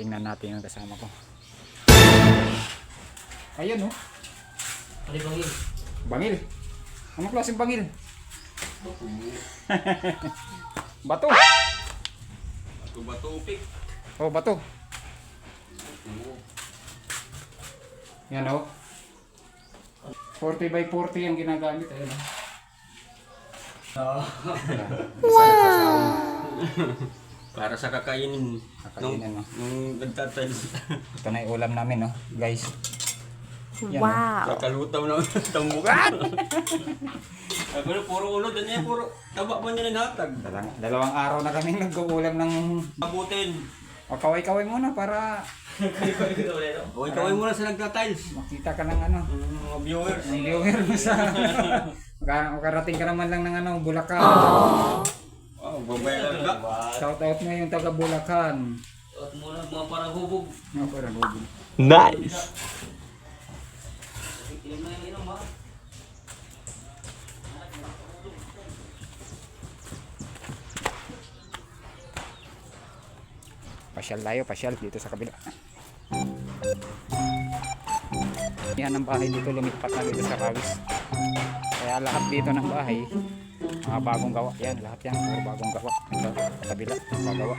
tingnan natin yung kasama ko. Ayun oh. Ano bang yun? Bangil. Anong klaseng bangil? Bato. Ito ba tupik? Oh, bato. Yan oh. 40 by 40 ang ginagamit. Ayun oh. Para sa kakainin. Kakainin, no? Nung nagtatiles. Ito na yung ulam namin, no? Guys. Yan, Wow. Kakalutaw na tambukan. Ako na puro ulo. Doon niya puro taba pa niya naghatag. Dalawang, dalawang araw na kami nag-uulam ng... Abutin. O, kaway-kaway muna para Kaway kaway muna sa nagtatiles. makita ka ng ano, Mga viewers. ng viewer mo sa... Maka- Makarating ka naman lang ng ano, Bulacan. Wow, babayaran ka. Shout out mo yung taga Bulacan. At muna mga parang hubog. No, para Google. Nice. Na. Pasyal tayo, pasyal dito sa kabila. Yan ang bahay dito, lumipat na dito sa Kawis. Kaya lahat dito ng bahay, mga bagong gawa. Yan, lahat yan, mga bagong gawa. Sa kabila, magawa.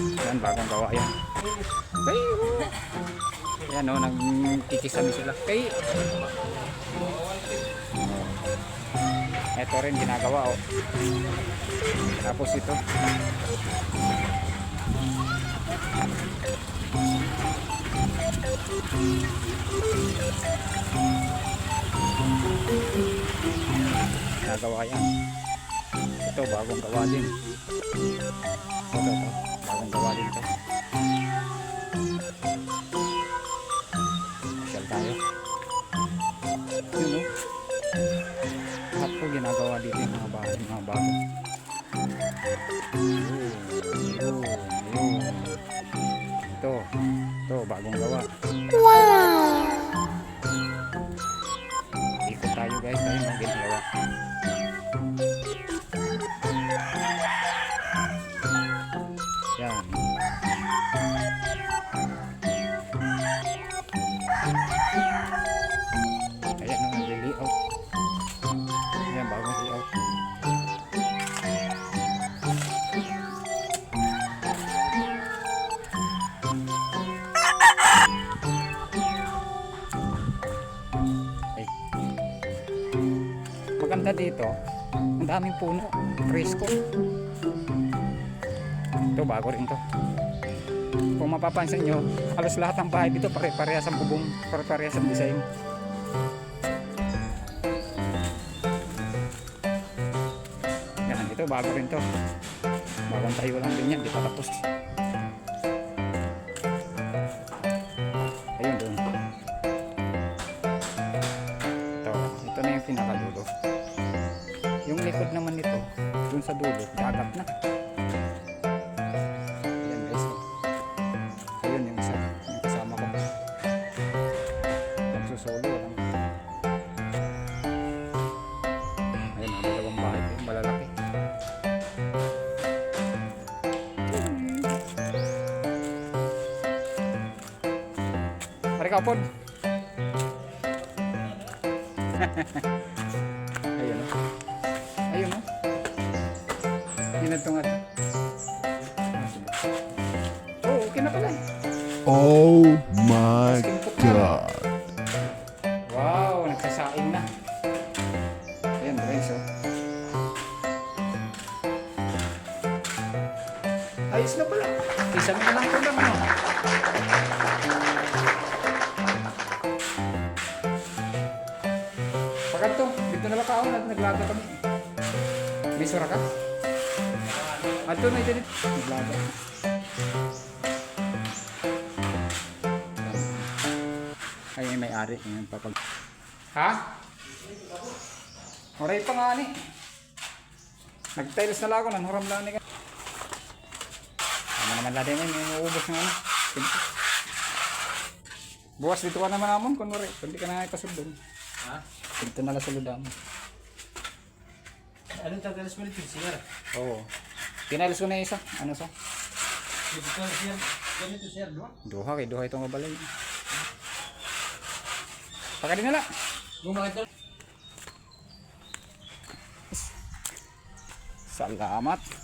Yan, bagong gawa yan. Kay, yan o, nagkikisami sila. Kay, ito rin ginagawa oh. Tapos ito. Nagawa yan. Ito bagong gawa din. Ito, ito. Bagong gawa din ito. Masyal tayo. Yun oh. Lahat po ginagawa dito yung mga bahay, mga bago. Ayan ang nag-layout. Ayan, bagong layout. Ay. Maganda dito. Ang daming puno. Presko. Ito, bago rin to. Kung mapapansin nyo, halos lahat ng bahay dito pare-parehas ang bubong, pare-parehas ang design. Yan, ito bago rin to. Bagong tayo lang din yan, di pa tapos. Ayun doon. Ito, ito na yung pinakadulo. Yung likod naman nito, dun sa dulo, dagat na. Lang. Ayun, ang dalawang bahay ko, malalaki. Pare ka. Ayun Wow, nagsasaing na. Ayan, guys, oh. Ayos na pala. Isang na lang ulam, no? Pakanto, dito na lang at naglaga kami. May sura ka? Ato na ito Naglaga. Ay, may may-ari. Yung papag... Ha? Oray pa nga ni. Nag-tiles na lang ako. Nanhuram lang ni ka. Ano naman lang din yun. Yung uubos ng ano. Bukas dito ka naman namon. Kunwari. Kundi ka na ipasod doon. Ha? Dito na lang sa ludam. Anong tagalas mo nito? Singer? Oo. Pinalis ko na isa. Ano sa? Ganito siya. Ganito siya, no? Duha kay duha itong mabalay. Pakadin Gumawa ito. Salamat.